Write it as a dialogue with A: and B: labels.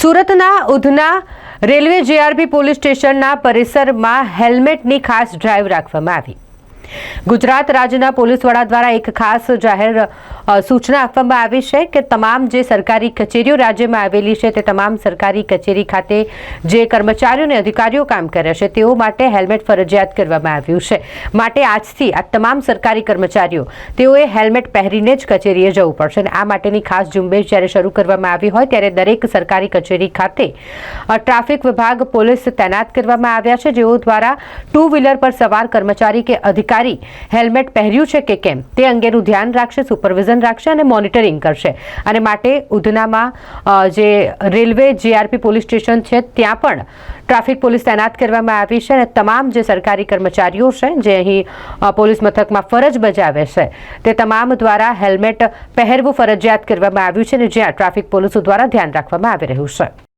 A: સુરતના Udhna railway જેઆરપી police સ્ટેશનના પરિસરમાં હેલ્મેટની ખાસ ડ્રાઈવ રાખવામાં આવી. ગુજરાત રાજ્યના પોલીસ વડા દ્વારા એક ખાસ જાહેર સૂચના આપવામાં આવી છે કે તમામ જે સરકારી કચેરીઓ રાજ્યમાં આવેલી છે તે તમામ સરકારી કચેરી ખાતે જે કર્મચારીઓ અને અધિકારીઓ કામ કરે છે તેઓ માટે હેલ્મેટ ફરજિયાત કરવામાં આવ્યું છે. માટે આજથી આ તમામ સરકારી કર્મચારીઓ, તેઓએ હેલ્મેટ પહેરીને જ કચેરીએ જવું પડશે અને આ માટેની ખાસ ઝુંબેશ જ્યારે શરૂ કરવામાં આવી હોય ત્યારે દરેક સરકારી કચેરી ખાતે ટ્રાફિક વિભાગ પોલીસ તૈનાત કરવામાં આવ્યા છે જેઓ દ્વારા ટુ વ્હીલર પર સવાર કર્મચારી કે અધિકારી હેલ્મેટ પહેર્યું છે કે કેમ? તે અંગેનું ધ્યાન રાખશે, સુપરવિઝન રાખશે અને મોનિટરિંગ કરશે. અને માટે ઉધનામાં જે રેલવે જીઆરપી પોલીસ સ્ટેશન છે, ત્યાં પણ ટ્રાફિક પોલીસ તૈનાત કરવામાં આવી છે અને તમામ જે સરકારી કર્મચારીઓ છે, જે અહીં પોલીસ મથકમાં ફરજ બજાવે છે, તે તમામ દ્વારા હેલ્મેટ પહેરવું ફરજિયાત કરવામાં આવ્યું છે અને જ્યાં ટ્રાફિક પોલીસો દ્વારા ધ્યાન રાખવામાં આવી રહ્યું છે.